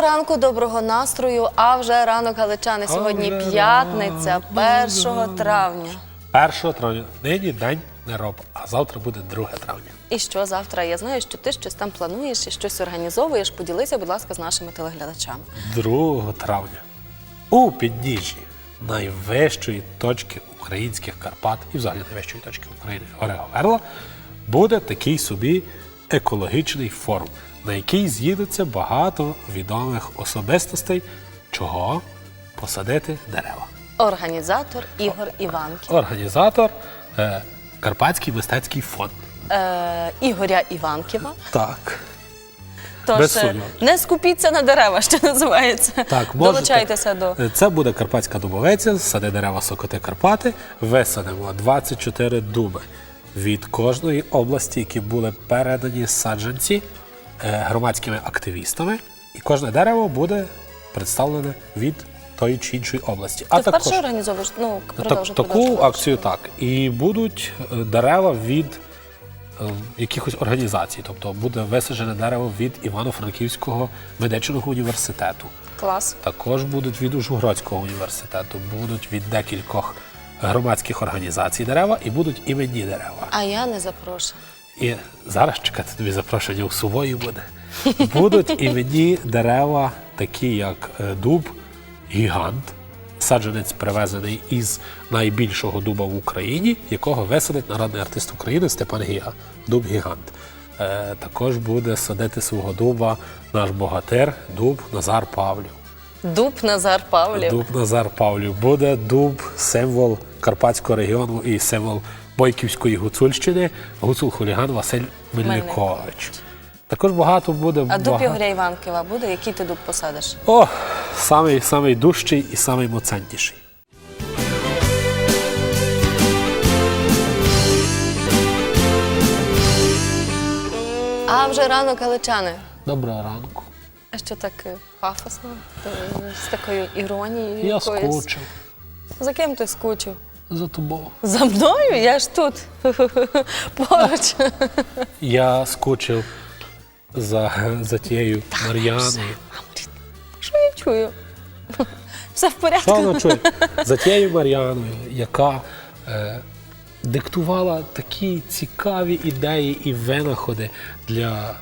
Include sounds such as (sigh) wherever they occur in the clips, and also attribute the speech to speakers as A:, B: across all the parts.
A: Доброго ранку, доброго настрою. А вже ранок галичани. Сьогодні п'ятниця,
B: ранок,
A: 1 травня.
B: 1 травня. Нині день не роб, а завтра буде 2 травня.
A: І що завтра? Я знаю, що ти щось там плануєш і щось організовуєш. Поділися, будь ласка, з нашими телеглядачами.
B: 2 травня. У підніжжі найвищої точки українських Карпат і взагалі найвищої точки України Гори Говерла буде такий собі екологічний форум, на який з'їдуться багато відомих особистостей, чого посадити дерева.
A: Організатор Ігор Іванків.
B: Організатор е, Карпатський мистецький фонд.
A: Е, Ігоря Іванківа.
B: Так.
A: Тож е, не скупіться на дерева, що називається.
B: Так, (laughs) можете.
A: Долучайтеся до
B: Це буде Карпатська дубовиця, сади дерева Сокоти Карпати. Висадимо 24 дуби від кожної області, які були передані саджанці е, громадськими активістами. І кожне дерево буде представлене від тої чи іншої області.
A: ти вперше організовуєш? Ну,
B: Так, таку акцію так. І будуть е, дерева від е, якихось організацій. Тобто буде висаджене дерево від Івано-Франківського медичного університету.
A: Клас.
B: Також будуть від Ужгородського університету, будуть від декількох громадських організацій дерева і будуть іменні дерева.
A: А я не запрошую.
B: І зараз чекати тобі запрошення у сувої буде. Будуть іменні дерева, такі як е, дуб, гігант, саджанець привезений із найбільшого дуба в Україні, якого висадить народний артист України Степан Гіга. Дуб гігант. Е, також буде садити свого дуба наш богатир, дуб Назар Павлів.
A: Дуб Назар Павлів.
B: Дуб Назар Павлів. Буде дуб символ Карпатського регіону і символ Бойківської гуцульщини, гуцул хуліган Василь Мельникович. Також багато буде.
A: А дуб Ігоря Іванківа буде? Який ти дуб посадиш?
B: О, самий, самий дужчий і самий моцентніший.
A: А вже ранок галичани.
B: Доброго ранку.
A: А що так е, пафосно? Е, З такою іронією
B: Я
A: якоюсь?
B: скучив
A: За ким ти скучив?
B: За тобою.
A: За мною? Я ж тут (laughs) поруч.
B: Я скучив за, за тією Мар'яною.
A: Що я чую? (laughs) Все в порядку?
B: Що вона чує? (laughs) За тією Мар'яною, яка е, диктувала такі цікаві ідеї і винаходи для.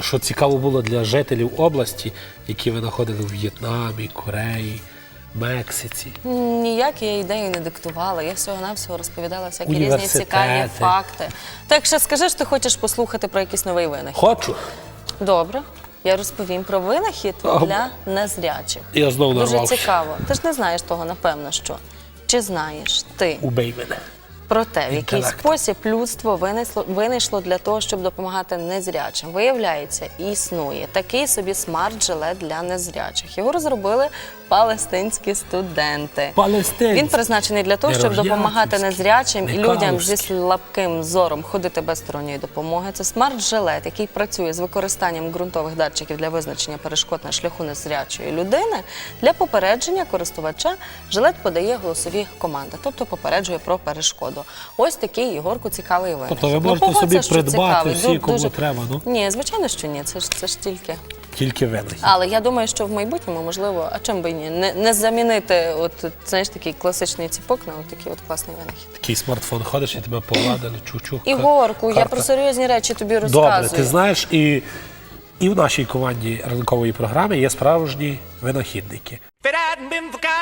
B: Що цікаво було для жителів області, які винаходили в В'єтнамі, Кореї, Мексиці.
A: Ніякі я ідеї не диктувала. Я всього-навсього розповідала всякі різні цікаві факти. Так що скажи, що ти хочеш послухати про якийсь новий винахід.
B: Хочу.
A: Добре. Я розповім про винахід для незрячих.
B: Я знову
A: Дуже
B: нарвався.
A: цікаво. Ти ж не знаєш того, напевно, що. Чи знаєш ти
B: Убий мене.
A: Про те, в який
B: Інтелект.
A: спосіб людство винесло, винайшло для того, щоб допомагати незрячим? Виявляється, існує такий собі смарт-жилет для незрячих. Його розробили палестинські студенти.
B: Палестинці.
A: Він призначений для того, щоб допомагати незрячим і людям зі слабким зором ходити без сторонньої допомоги. Це смарт-жилет, який працює з використанням ґрунтових датчиків для визначення перешкод на шляху незрячої людини. Для попередження користувача жилет подає голосові команди, тобто попереджує про перешкоду. Ось такий Ігорку цікавий винахід.
B: Тобто ви можете собі придбати всі, кому треба, ну.
A: Ні, звичайно, що ні. Це ж це ж тільки.
B: Тільки винахід.
A: Але я думаю, що в майбутньому можливо, а чим би ні, не, не замінити от знаєш такий класичний ціпок на от такий от класний винахід.
B: Такий смартфон ходиш і тебе погладили, чучух.
A: Ігорку, я про серйозні речі тобі розказую.
B: Добре, ти знаєш, і, і в нашій команді ранкової програми є справжні винахідники.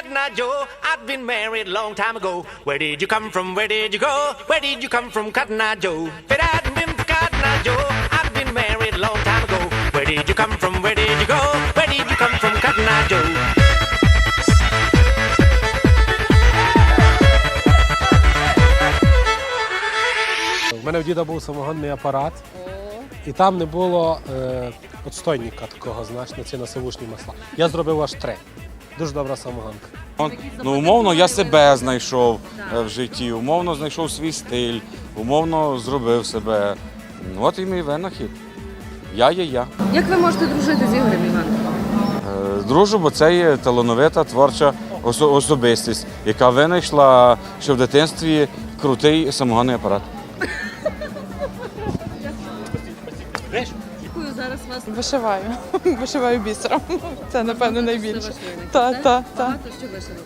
C: Cotton Eye Joe, I'd been married long time ago. Where did you come from? Where did you go? Where did you come from, Cotton Eye Joe? If it hadn't been for Cotton Eye Joe, I'd been married long time ago. Where did you come from? Where did you go? Where did you come from, Cotton Eye Joe?
B: У мене в діда був самогонний апарат, і там не було е, отстойника такого, знаєш, на ці насивушні масла. Я зробив аж три. Дуже добра самогонка.
D: Ну, умовно, я себе знайшов е, в житті, умовно знайшов свій стиль, умовно зробив себе. Ну, От і мій винахід. Я є я.
E: Як ви можете дружити з Ігорем Івановичем?
D: Е, Дружу, бо це є талановита творча осо- особистість, яка винайшла ще в дитинстві крутий самогонний апарат.
F: Вишиваю. (laughs) Вишиваю бісером. Це, напевно, найбільше.
A: вишиваєте,
F: Так,
A: так?
F: так, так.
A: Багато що вишили.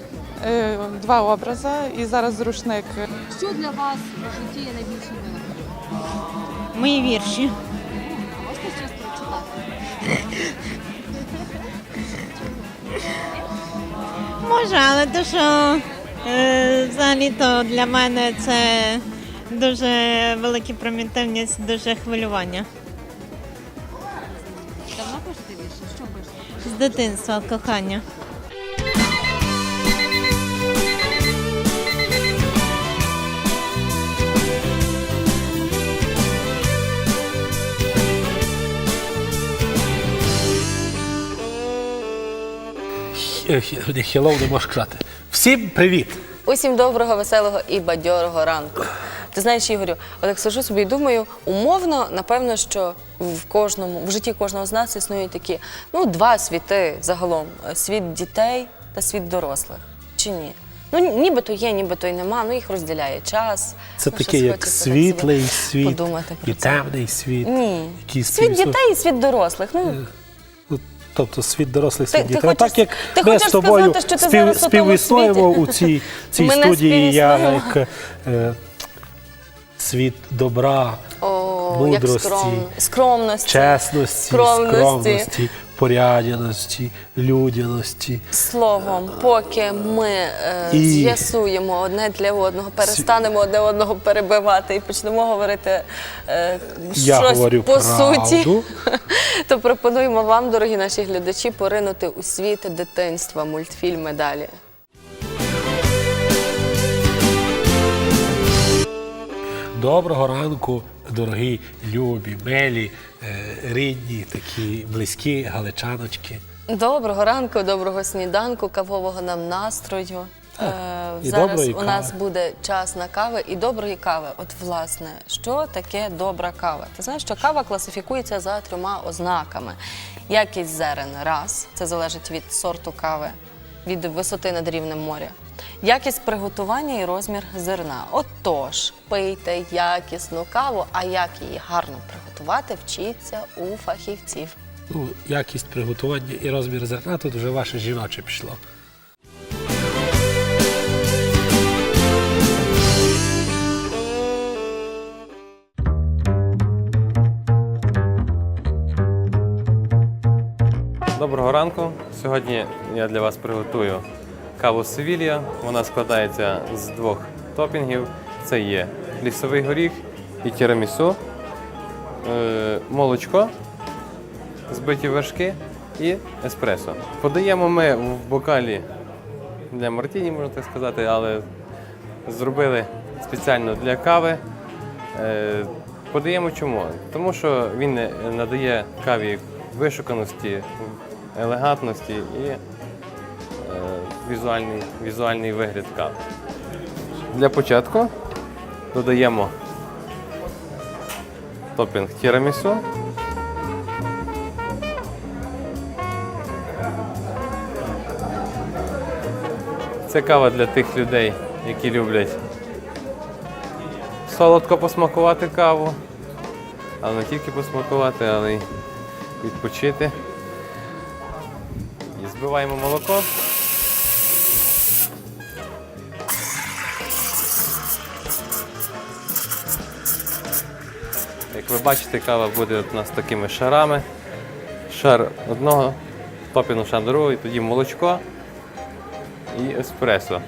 F: Е, Два образи і зараз рушник.
A: Що для вас в житті є найбільшим винаходом?
G: Мої вірші.
A: Можете щось прочитати?
G: Може, але то, що е, взагалі то для мене це дуже велика примітивність, дуже хвилювання.
A: Пишете вірші? Що пишете?
G: З дитинства кохання.
B: Хілов не можеш казати. Всім привіт!
A: Усім доброго, веселого і бадьорого ранку. Ти знаєш, Ігорю, от як сижу собі і думаю, умовно, напевно, що в кожному, в житті кожного з нас існують такі ну, два світи загалом: світ дітей та світ дорослих. Чи ні? Ну, нібито є, нібито й нема, ну їх розділяє час.
B: Це
A: Ну,
B: таке, як
A: так
B: світлий світ
A: подумати про
B: і
A: це.
B: темний світ.
A: Ні.
B: який
A: Світ
B: співіснує-
A: дітей і світ дорослих. Ну,
B: Ну, Тобто світ дорослих, світ дітей.
A: хочеш-
B: так як
A: ти
B: ми з тобою
A: сказати, що ти
B: спів, співіснуємо у цій, цій студії, я як е, світ добра,
A: о, як
B: мудрості,
A: скром... скромності.
B: чесності,
A: скромності.
B: скромності, порядяності, людяності.
A: Словом, поки ми е,
B: І-
A: з'ясуємо одне для одного, перестанемо одне одного перебивати і почнемо говорити е,
B: Я
A: щось
B: говорю
A: по
B: правду.
A: суті, (laughs) то пропонуємо вам, дорогі наші глядачі, поринути у світ дитинства, мультфільми далі.
B: Доброго ранку, дорогі, любі, милі, е, рідні, такі близькі галичаночки.
A: Доброго ранку, доброго сніданку, кавового нам настрою. Е, зараз у нас
B: кави.
A: буде час на кави і доброї кави. От власне, що таке добра кава? Ти знаєш, що кава класифікується за трьома ознаками: якість зерен раз, це залежить від сорту кави, від висоти над рівнем моря. Якість приготування і розмір зерна. Отож, пийте якісну каву, а як її гарно приготувати, вчіться у фахівців.
B: Ну, якість приготування і розмір зерна тут вже ваше жіноче пішло.
H: Доброго ранку. Сьогодні я для вас приготую каву Севілія. Вона складається з двох топінгів. Це є лісовий горіх і тірамісу, е, молочко, збиті вершки і еспресо. Подаємо ми в бокалі для мартіні, можна так сказати, але зробили спеціально для кави. Е, Подаємо чому? Тому що він надає каві вишуканості, елегантності і візуальний, візуальний вигляд кави. Для початку додаємо топінг тірамісу. Це кава для тих людей, які люблять солодко посмакувати каву, але не тільки посмакувати, але й відпочити. І збиваємо молоко. Ви бачите, кава буде у нас такими шарами. Шар одного, топіну шар другого, і тоді молочко і еспресо.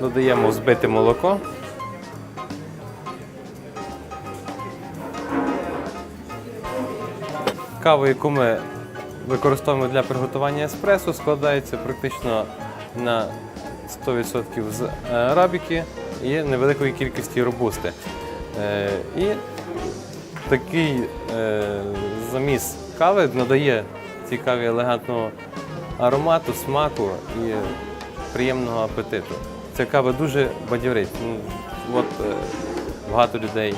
H: Додаємо збите молоко. Кава, яку ми використовуємо для приготування еспресо, складається практично на 100% з е, арабіки і невеликої кількості робусти. Е, І такий е, заміс кави надає цій каві елегантного аромату, смаку і приємного апетиту. Ця кава дуже бадьорить. Ну, от, багато людей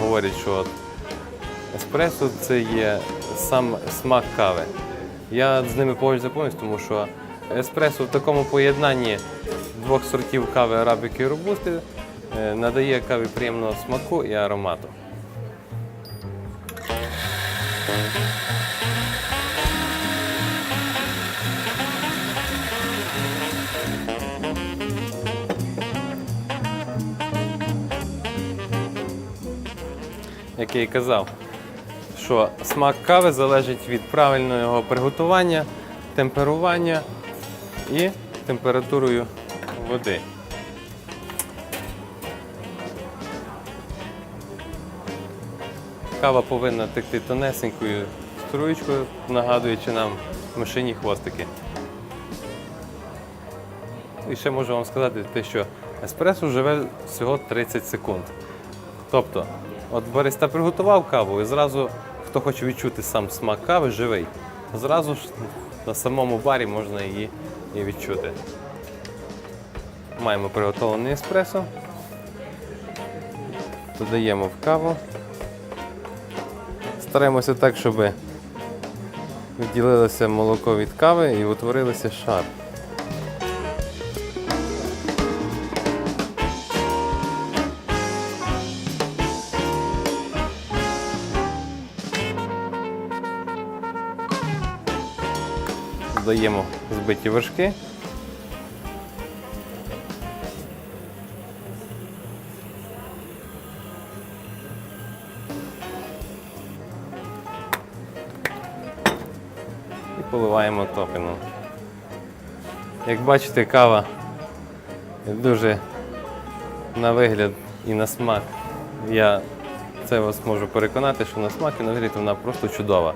H: говорять, що еспресо це є сам смак кави. Я з ними погоджуюся повністю, тому що еспресо в такому поєднанні двох сортів кави арабіки і робусти е, надає каві приємного смаку і аромату. Як і казав, що смак кави залежить від правильного приготування, темперування і температурою води. Кава повинна текти тонесенькою струєчкою, нагадуючи нам мишині хвостики. І ще можу вам сказати те, що еспресо живе всього 30 секунд. Тобто, от бариста приготував каву і зразу, хто хоче відчути сам смак кави, живий, зразу ж на самому барі можна її і відчути. Маємо приготовлений еспресо. Додаємо в каву. Стараємося так, щоб відділилося молоко від кави і утворилося шар. Додаємо збиті вершки. І поливаємо топінгом. Як бачите, кава дуже на вигляд і на смак. Я це вас можу переконати, що на смак і на вигляд вона просто чудова.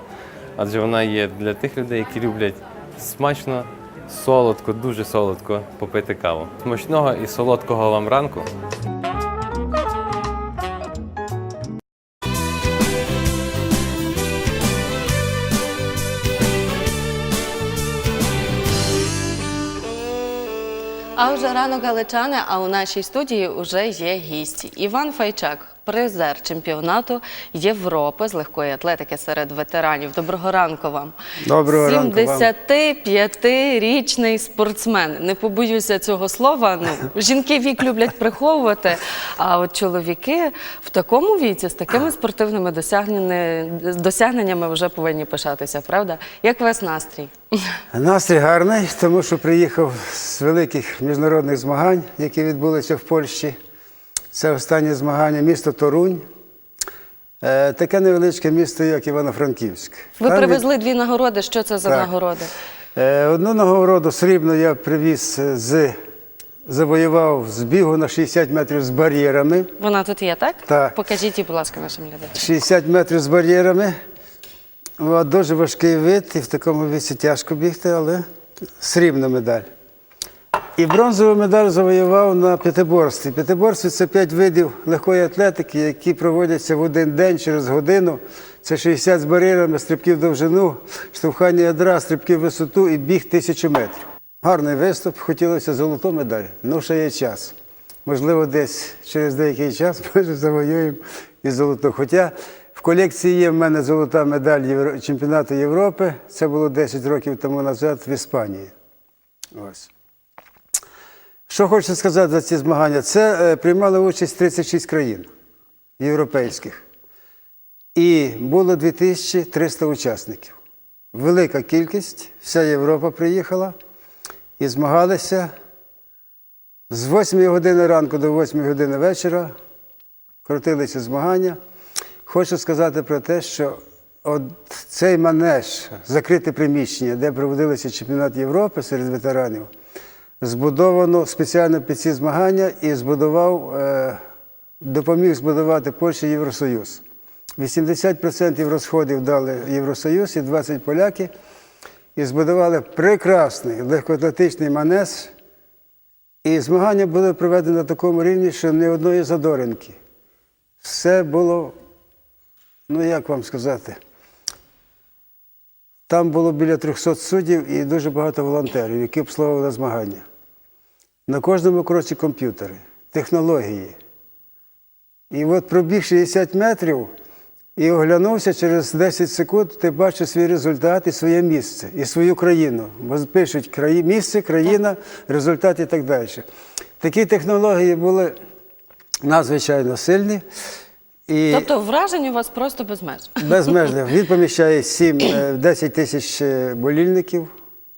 H: Адже вона є для тих людей, які люблять смачно, солодко, дуже солодко попити каву. Смачного і солодкого вам ранку.
A: Ранок галичани, а у нашій студії вже є гість. Іван Файчак, призер чемпіонату Європи з легкої атлетики серед ветеранів. Доброго ранку вам.
I: Доброго ранку вам.
A: 75-річний спортсмен. Не побоюся цього слова. Ну, жінки вік люблять приховувати, а от чоловіки в такому віці з такими спортивними досягненнями, вже повинні пишатися, правда? Як у вас настрій?
I: Настрій гарний, тому що приїхав з великих міжнародних змагань, які відбулися в Польщі. Це останнє змагання місто Торунь. Е, таке невеличке місто, як Івано-Франківськ.
A: Ви
I: Там від-
A: привезли дві нагороди. Що це за
I: Так.
A: нагороди?
I: Е, Одну нагороду срібну я привіз з завоював з бігу на 60 метрів з бар'єрами.
A: Вона тут є, так?
I: Так.
A: Покажіть будь ласка, нашим глядачам.
I: 60 метрів з бар'єрами. Дуже важкий вид, і в такому віці тяжко бігти, але срібна медаль. І бронзову медаль завоював на п'ятиборстві. П'ятиборстві це п'ять видів легкої атлетики, які проводяться в один день через годину. Це 60 з бар'єрами, стрибки в довжину, штовхання ядра, стрибки в висоту і біг тисячу метрів. Гарний виступ, хотілося золоту медаль, ну ще є час. Можливо, десь через деякий час (laughs) може завоюємо і золоту. Хоча колекції є в мене золота медаль чемпіонату Європи. Це було 10 років тому назад в Іспанії. Ось. Що хочу сказати за ці змагання? Це е, приймали участь 36 країн європейських. І було 2300 учасників. Велика кількість, вся Європа приїхала і змагалися з 8 години ранку до 8 години вечора. Крутилися змагання. Хочу сказати про те, що от цей манеж, закрите приміщення, де проводилися чемпіонат Європи серед ветеранів, збудовано спеціально під ці змагання і збудував, е, допоміг збудувати Польща Євросоюз. 80% розходів дали Євросоюз і 20 поляки. І збудували прекрасний легкоатлетичний манеж. І змагання були проведені на такому рівні, що ні одної задоринки. Все було, ну як вам сказати, там було біля 300 суддів і дуже багато волонтерів, які обслуговували змагання. На кожному кроці комп'ютери, технології. І от пробіг 60 метрів, і оглянувся через 10 секунд, ти бачиш свій результат і своє місце, і свою країну. Бо пишуть краї... місце, країна, результат і так далі. Такі технології були надзвичайно сильні. І
A: Тобто вражень у вас просто без меж.
I: безмежно. (laughs) Він поміщає 7-10 тисяч е, болільників.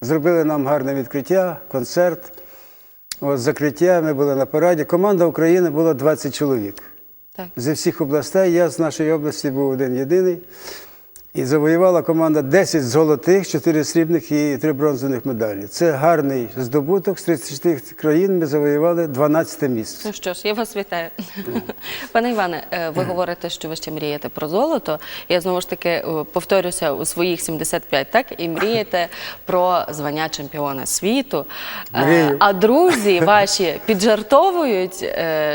I: Зробили нам гарне відкриття, концерт. От закриття, ми були на параді. Команда України була 20 чоловік.
A: Так.
I: Зі всіх областей. Я з нашої області був один єдиний. І завоювала команда 10 золотих, 4 срібних і 3 бронзових медалі. Це гарний здобуток. З 30 країн ми завоювали 12 місце.
A: Ну що ж, я вас вітаю. Пане Іване, е, ви говорите, що ви ще мрієте про золото. Я знову ж таки е, повторюся у своїх 75, так? І мрієте про звання чемпіона світу. Е,
I: Мрію.
A: А друзі ваші піджартовують,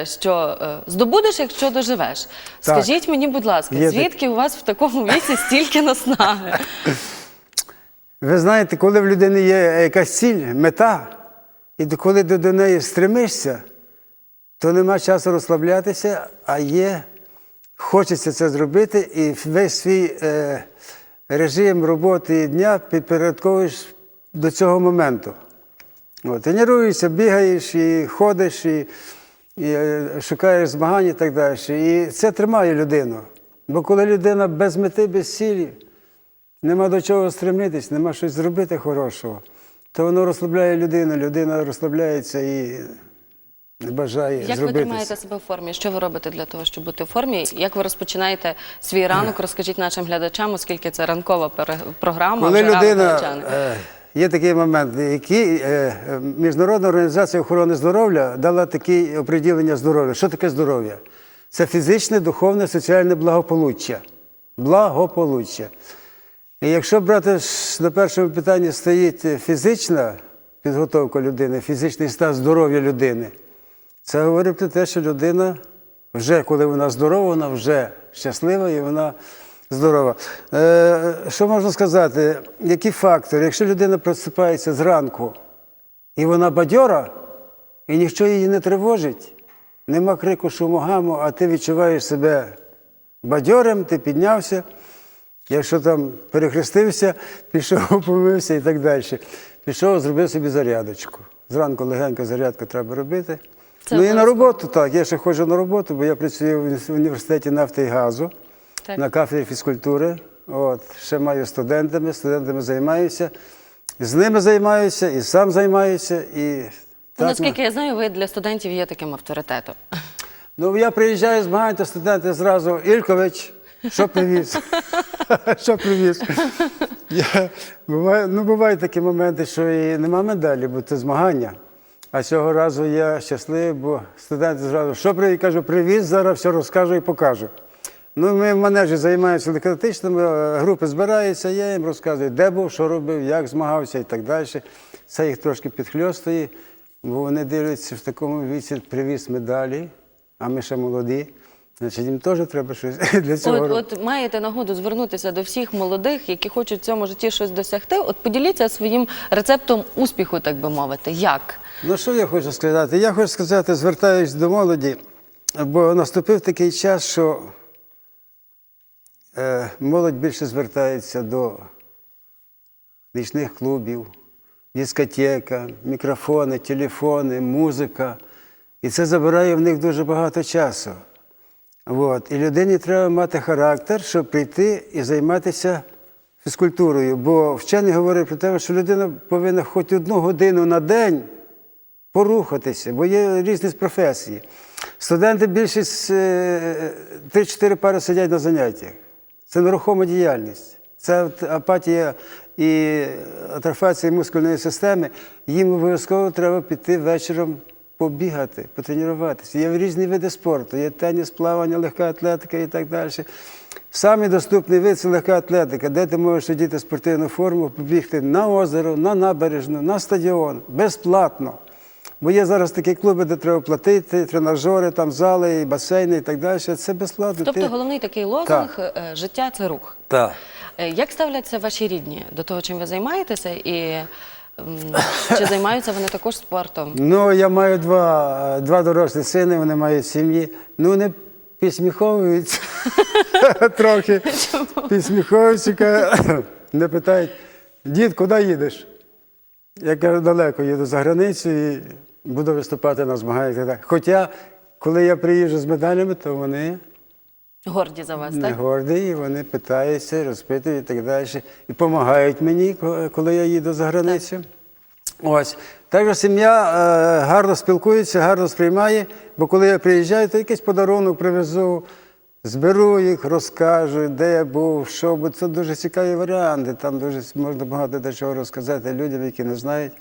A: що здобудеш, якщо доживеш. Скажіть мені, будь ласка, звідки у вас в такому віці стільки наснаги?
I: Ви знаєте, коли в людини є якась ціль, мета, і коли ти до неї стремишся, то нема часу розслаблятися, а є, хочеться це зробити, і весь свій е, режим роботи і дня підпорядковуєш до цього моменту. От, тренуєшся, бігаєш, і ходиш, і, і е, шукаєш змагань і так далі. І це тримає людину. Бо коли людина без мети, без цілі, нема до чого стремитись, нема щось зробити хорошого, то воно розслабляє людину, людина розслабляється і не бажає
A: Як ви
I: зробити.
A: тримаєте себе в формі? Що ви робите для того, щоб бути в формі? Як ви розпочинаєте свій ранок? (clears throat) Розкажіть нашим глядачам, оскільки це ранкова програма.
I: Коли
A: вже
I: людина е, є такий момент, який е, Міжнародна організація охорони здоров'я дала таке оприділення здоров'я. Що таке здоров'я? Це фізичне, духовне, соціальне благополуччя. Благополуччя. І якщо брати на першому питанні стоїть фізична підготовка людини, фізичний стан здоров'я людини, це говорить про те, що людина вже, коли вона здорова, вона вже щаслива і вона здорова. Е, що можна сказати? Які фактори? Якщо людина просипається зранку і вона бадьора, і ніщо її не тривожить, нема крику шуму гаму, а ти відчуваєш себе бадьорим, ти піднявся. Якщо там перехрестився, (laughs) пішов, помився і так далі. Пішов, зробив собі зарядочку. Зранку легенько зарядку треба робити.
A: Це
I: ну і на роботу, так. Я ще ходжу на роботу, бо я працюю в в університеті нафти і газу
A: Так.
I: на кафедрі фізкультури. От, ще маю студентами, студентами займаюся. З ними займаюся, і сам займаюся. І
A: Ну,
I: так,
A: наскільки я знаю, ви для студентів є таким авторитетом.
I: Ну, я приїжджаю з змагань, то студенти зразу Ількович, що привіз? (laughs) що привіз? Я, буває, ну, бувають такі моменти, що і нема медалі, бо це змагання. А цього разу я щасливий, бо студенти зразу, що привіз? Кажу, привіз, зараз все розкажу і покажу. Ну, ми в манежі займаємося легкоатлетичними, е, групи збираються, я їм розказую, де був, що робив, як змагався і так далі. Це їх трошки підхльостує, бо вони дивляться в такому віці привіз медалі, а ми ще молоді. Значить, їм теж треба щось (laughs) для цього
A: От, от маєте нагоду звернутися до всіх молодих, які хочуть в цьому житті щось досягти. От поділіться своїм рецептом успіху, так би мовити. Як?
I: Ну, що я хочу сказати? Я хочу сказати, звертаюсь до молоді, бо наступив такий час, що е, молодь більше звертається до нічних клубів, дискотека, мікрофони, телефони, музика. І це забирає в них дуже багато часу. От. І людині треба мати характер, щоб прийти і займатися фізкультурою. Бо вчений говорить про те, що людина повинна хоч одну годину на день порухатися, бо є різні професії. Студенти більшість е, 3-4 пари сидять на заняттях. Це нерухома діяльність. Це апатія і атрофації мускульної системи. Їм обов'язково треба піти вечором побігати, потренуватися. Є різні види спорту, є теніс, плавання, легка атлетика і так далі. Самий доступний вид це легка атлетика, де ти можеш одіти спортивну форму, побігти на озеро, на набережну, на стадіон, безплатно. Бо є зараз такі клуби, де треба платити, тренажери, там зали, і басейни і так далі. Це безплатно.
A: Тобто
I: Ти-
A: головний такий лозунг е, життя це рух.
I: Так.
A: Е, Як ставляться ваші рідні до того, чим ви займаєтеся, і чи займаються вони також спортом? (laughs)
I: Ну, я маю два, два дорослі сини, вони мають сім'ї. Ну, вони підсміховуються (laughs) трохи. Підсміховуються, не питають, дід, куди їдеш? Я кажу, далеко їду за границю і буду виступати на змаганнях. так. Хоча, коли я приїжджу з медалями, то вони
A: Горді за вас,
I: не
A: так?
I: горді, і вони питаються, розпитують і так далі. І допомагають мені, коли я їду за границю. Ось. Також сім'я е, гарно спілкується, гарно сприймає, бо коли я приїжджаю, то якийсь подарунок привезу, зберу їх, розкажу, де я був, що, бо це дуже цікаві варіанти. Там дуже можна багато де чого розказати людям, які не знають.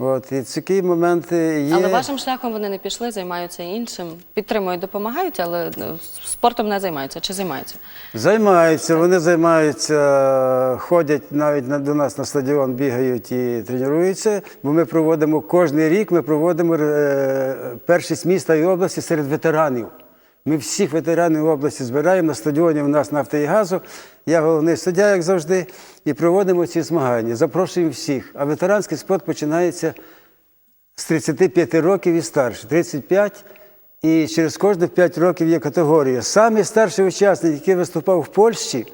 I: От. І такі моменти є.
A: Але вашим шляхом вони не пішли, займаються іншим, підтримують, допомагають, але е, спортом не займаються чи займаються.
I: Займаються, вони займаються, ходять навіть на- до нас на стадіон, бігають і тренуються. Бо ми проводимо кожен рік, ми проводимо е, першість міста і області серед ветеранів. Ми всіх ветеранів області збираємо на стадіоні. У нас нафти і газу. Я головний суддя, як завжди, і проводимо ці змагання. Запрошуємо всіх. А ветеранський спорт починається з 35 років і старше. 35 і через кожних 5 років є категорія. Самий старший учасник, який виступав в Польщі,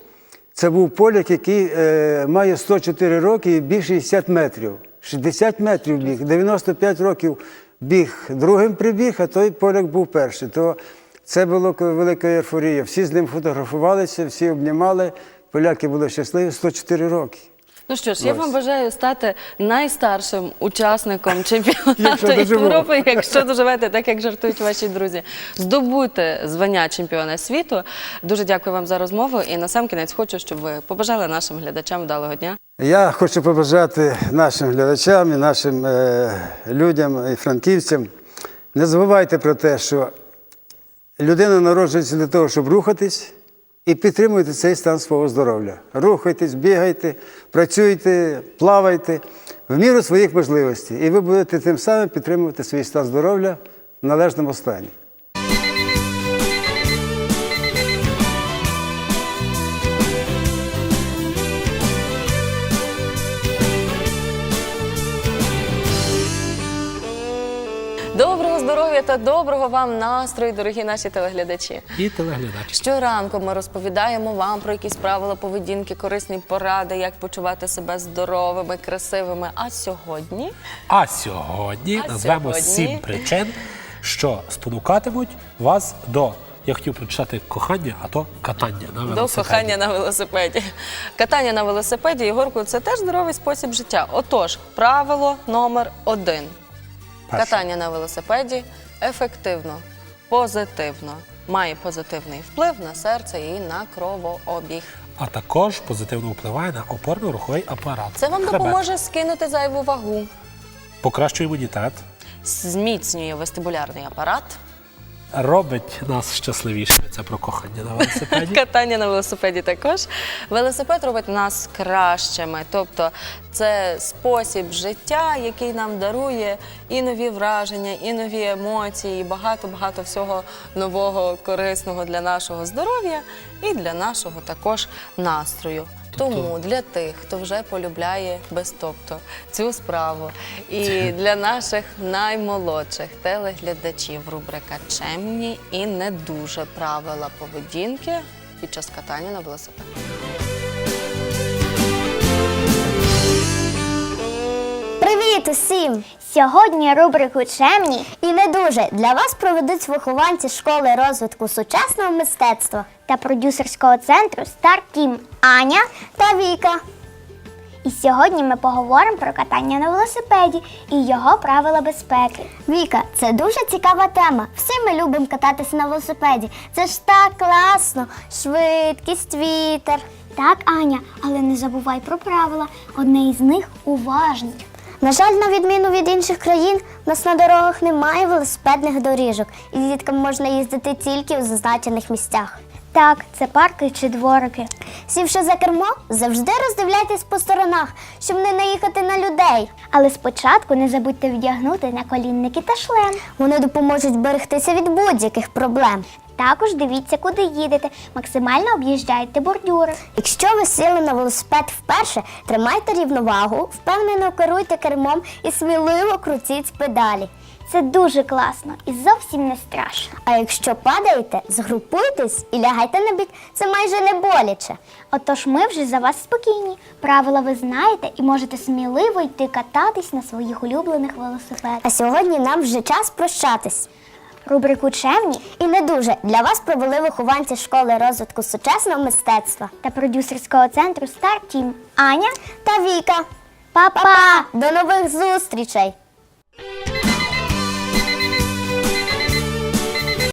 I: це був поляк, який е, має 104 роки і біг 60 метрів. 60 метрів біг, 95 років біг другим прибіг, а той поляк був перший. То це була велика ейфорія. Всі з ним фотографувалися, всі обнімали. Поляки були щасливі 104 роки.
A: Ну що ж, я вам бажаю стати найстаршим учасником (laughs) чемпіонату
I: Якщо.
A: Європи, якщо доживете, так як жартують ваші друзі. Здобуйте звання чемпіона світу. Дуже дякую вам за розмову. І на сам кінець хочу, щоб ви побажали нашим глядачам вдалого дня.
I: Я хочу побажати нашим глядачам і нашим е, людям і франківцям. Не забувайте про те, що людина народжується для того, щоб рухатись, і підтримуйте цей стан свого здоров'я. Рухайтесь, бігайте, працюйте, плавайте в міру своїх можливостей. І ви будете тим самим підтримувати свій стан здоров'я в належному стані.
A: Та доброго вам настрою, дорогі наші телеглядачі.
B: І телеглядачі.
A: Щоранку ми розповідаємо вам про якісь правила поведінки, корисні поради, як почувати себе здоровими, красивими. А сьогодні
B: А сьогодні
A: А
B: назвемо
A: сьогодні?
B: сім причин, що спонукатимуть вас до. Я хотів прочитати кохання, а то катання на
A: до кохання на велосипеді. Катання на велосипеді, Ігорку, це теж здоровий спосіб життя. Отож, правило номер один.
B: Перше.
A: Катання на велосипеді ефективно, позитивно, має позитивний вплив на серце і на кровообіг.
B: А також позитивно впливає на опорно-руховий апарат.
A: Це вам
B: Хребет.
A: допоможе скинути зайву вагу,
B: Покращує імунітет,
A: зміцнює вестибулярний апарат.
B: Робить нас щасливішими. Це про кохання на велосипеді. (laughs)
A: Катання на велосипеді також. Велосипед робить нас кращими. Тобто це спосіб життя, який нам дарує і нові враження, і нові емоції, і багато-багато всього нового, корисного для нашого здоров'я і для нашого також настрою. Тому для тих, хто вже полюбляє без тобто цю справу, і для наших наймолодших телеглядачів рубрика Чемні і не дуже правила поведінки під час катання на велосипеді.
J: Привіт усім! Сьогодні рубрику Чемні і не дуже для вас проведуть вихованці школи розвитку сучасного мистецтва та продюсерського центру Star Team Аня та Віка. І сьогодні ми поговоримо про катання на велосипеді і його правила безпеки. Віка, це дуже цікава тема. Всі ми любимо кататися на велосипеді. Це ж так класно, швидкість, вітер. Так, Аня, але не забувай про правила. Одне із них уважність. На жаль, на відміну від інших країн, у нас на дорогах немає велосипедних доріжок, і діткам можна їздити тільки у зазначених місцях. Так, це парки чи дворики. Сівши за кермо, завжди роздивляйтесь по сторонах, щоб не наїхати на людей. Але спочатку не забудьте вдягнути наколінники та шлем. Вони допоможуть берегтися від будь-яких проблем. Також дивіться, куди їдете. Максимально об'їжджайте бордюри. Якщо ви сіли на велосипед вперше, тримайте рівновагу, впевнено керуйте кермом і сміливо крутіть педалі. Це дуже класно і зовсім не страшно. А якщо падаєте, згрупуйтесь і лягайте на бік. Це майже не боляче. Отож, ми вже за вас спокійні. Правила ви знаєте і можете сміливо йти кататись на своїх улюблених велосипедах. А сьогодні нам вже час прощатись. Рубрику Чемні і не дуже для вас провели вихованці школи розвитку сучасного мистецтва та продюсерського центру Стар Тім Аня та Віка. Па-па! До нових зустрічей!